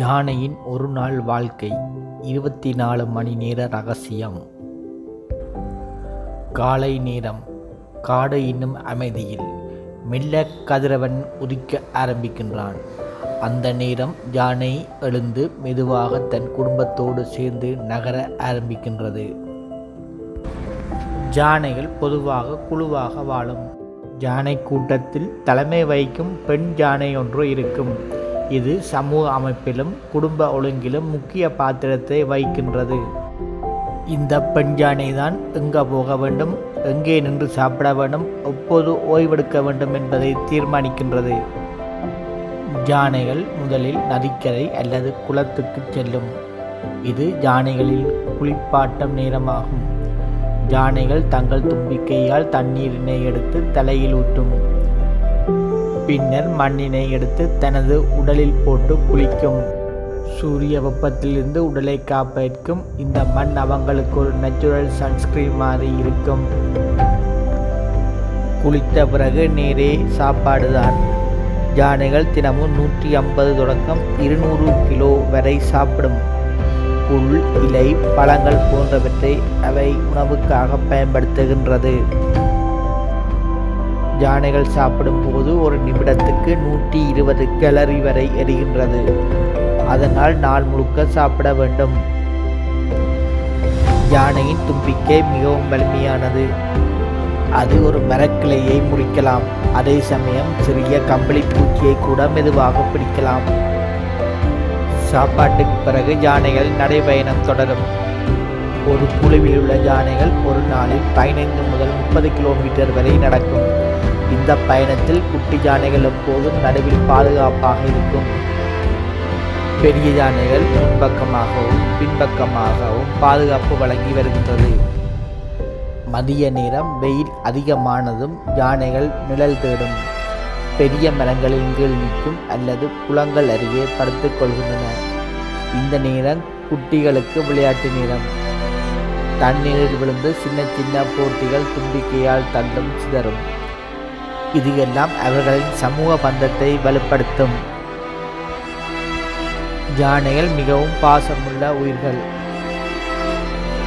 யானையின் ஒரு நாள் வாழ்க்கை. இருபத்தி நாலு மணி நேர ரகசியம். காலை நேரம். காடு இன்னும் அமைதியில். மெல்ல கதிரவன் உதிக்க ஆரம்பிக்கின்றான். அந்த நேரம் யானை எழுந்து மெதுவாக தன் குடும்பத்தோடு சேர்ந்து நகர ஆரம்பிக்கின்றது. யானைகள் பொதுவாக குழுவாக வாழும். யானை கூட்டத்தில் தலைமை வகிக்கும் பெண் யானை ஒன்று இருக்கும். இது சமூக அமைப்பிலும் குடும்ப ஒழுங்கிலும் முக்கிய பாத்திரத்தை வகிக்கின்றது. இந்த பெண் யானை தான் எங்கே போக வேண்டும் எங்கே நின்று சாப்பிட வேண்டும் எப்போது ஓய்வெடுக்க வேண்டும் என்பதை தீர்மானிக்கின்றது. யானைகள் முதலில் நதிக்கரை அல்லது குளத்துக்கு செல்லும். இது யானைகளில் குளிப்பாட்டம் நேரமாகும். யானைகள் தங்கள் தும்பிக்கையால் தண்ணீரினை எடுத்து தலையில் ஊற்றும். பின்னர் மண்ணினை எடுத்து தனது உடலில் போட்டு குளிக்கும். சூரிய வெப்பத்திலிருந்து உடலை காப்பதற்கும் இந்த மண் அவங்களுக்கு ஒரு நேச்சுரல் சன்ஸ்கிரீன் மாதிரி இருக்கும். குளித்த பிறகு நேரே சாப்பாடு தான் யானைகள் தினமும் நூற்றி ஐம்பது தொடக்கம் இருநூறு கிலோ வரை சாப்பிடும். புல் இலை பழங்கள் போன்றவற்றை அவை உணவுக்காக பயன்படுத்துகின்றது. யானைகள் சாப்பிடும்போது ஒரு நிமிடத்துக்கு நூற்றி இருபது கேலரி வரை எரிகின்றது. அதனால் நாள் முழுக்க சாப்பிட வேண்டும். யானையின் தும்பிக்கை மிகவும் வலிமையானது. அது ஒரு மரக்கிளையை முறிக்கலாம். அதே சமயம் சிறிய கம்பளி பூச்சியை கூட மெதுவாக பிடிக்கலாம். சாப்பாட்டுக்கு பிறகு யானைகள் நடைபயணம் தொடரும். ஒரு குழுவில் உள்ள யானைகள் ஒரு நாளில் பதினைந்து முதல் முப்பது கிலோமீட்டர் வரை நடக்கும். இந்த பயணத்தில் குட்டி யானைகள் எப்போதும் நடுவில் பாதுகாப்பாக இருக்கும். பெரிய யானைகள் முன்பக்கமாகவும் பின்பக்கமாகவும் பாதுகாப்பு வழங்கி வருகின்றது. மதிய நேரம் வெயில் அதிகமானதும் யானைகள் நிழல் தேடும். பெரிய மரங்களின் கீழ் நிற்கும் அல்லது குளங்கள் அருகே படுத்துக் கொள்கின்றன. இந்த நேரம் குட்டிகளுக்கு விளையாட்டு நேரம். தண்ணீரில் விழுந்து சின்ன சின்ன போட்டிகள் தும்பிக்கையால் தள்ளும் சிதறும். இது எல்லாம் அவர்களின் சமூக பந்தத்தை வலுப்படுத்தும். யானைகள் மிகவும் பாசமுள்ள உயிர்கள்.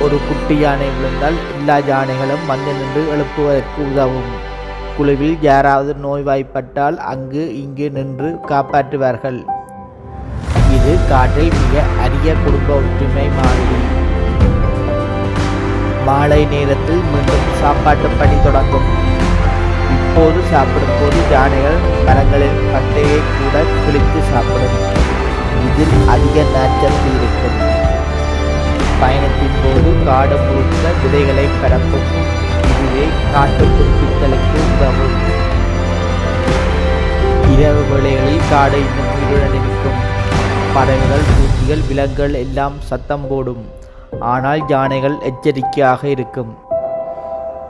ஒரு குட்டி யானை விழுந்தால் எல்லா யானைகளும் வந்து நின்று எழுப்புவதற்கு உதவும். குழுவில் யாராவது நோய்வாய்ப்பட்டால் அங்கு இங்கு நின்று காப்பாற்றுவார்கள். இது காட்டில் மிக அரிய குடும்ப ஒற்றுமை மாதிரி மாலை நேரத்தில் மீண்டும் சாப்பாட்டு பணி தொடங்கும். இப்போது சாப்பிடும் போது யானைகள் மரங்களின் பட்டையை கூட கிழித்து சாப்பிடும். இதில் அதிக நாச்சத்து இருக்கும். பயணத்தின் போது காடு முழுக்க விதைகளை பரப்பும். இதுவே காட்டு புதுப்பித்தலுக்கு உதவும். இரவு வேளைகளில் காடு இன்னும் உயிருடன் இருக்கும். பறவைகள் பூச்சிகள் விலங்குகள் எல்லாம் சத்தம் போடும். ஆனால் யானைகள் எச்சரிக்கையாக இருக்கும்.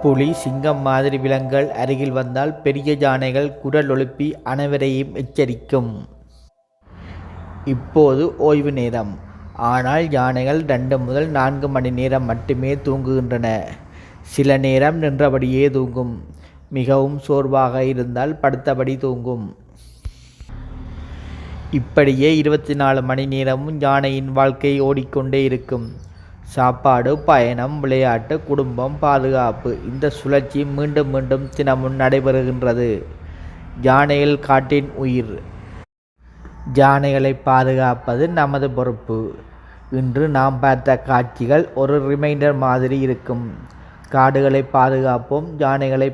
புலி சிங்கம் மாதிரி விலங்குகள் அருகில் வந்தால் பெரிய யானைகள் குரல் எழுப்பி அனைவரையும் எச்சரிக்கும். இப்போது ஓய்வு நேரம். ஆனால் யானைகள் ரெண்டு முதல் நான்கு மணி நேரம் மட்டுமே தூங்குகின்றன. சில நேரம் நின்றபடியே தூங்கும். மிகவும் சோர்வாக இருந்தால் படுத்தபடி தூங்கும். இப்படியே இருபத்தி நாலு மணி நேரமும் யானையின் வாழ்க்கை ஓடிக்கொண்டே இருக்கும். சாப்பாடு பயணம் விளையாட்டு குடும்பம் பாதுகாப்பு. இந்த சுழற்சி மீண்டும் மீண்டும் தினமும் நடைபெறுகின்றது. யானைகள் காட்டின் உயிர். யானைகளை பாதுகாப்பது நமது பொறுப்பு. இன்று நாம் பார்த்த காட்சிகள் ஒரு ரிமைண்டர் மாதிரி இருக்கும். காடுகளை பாதுகாப்போம் யானைகளை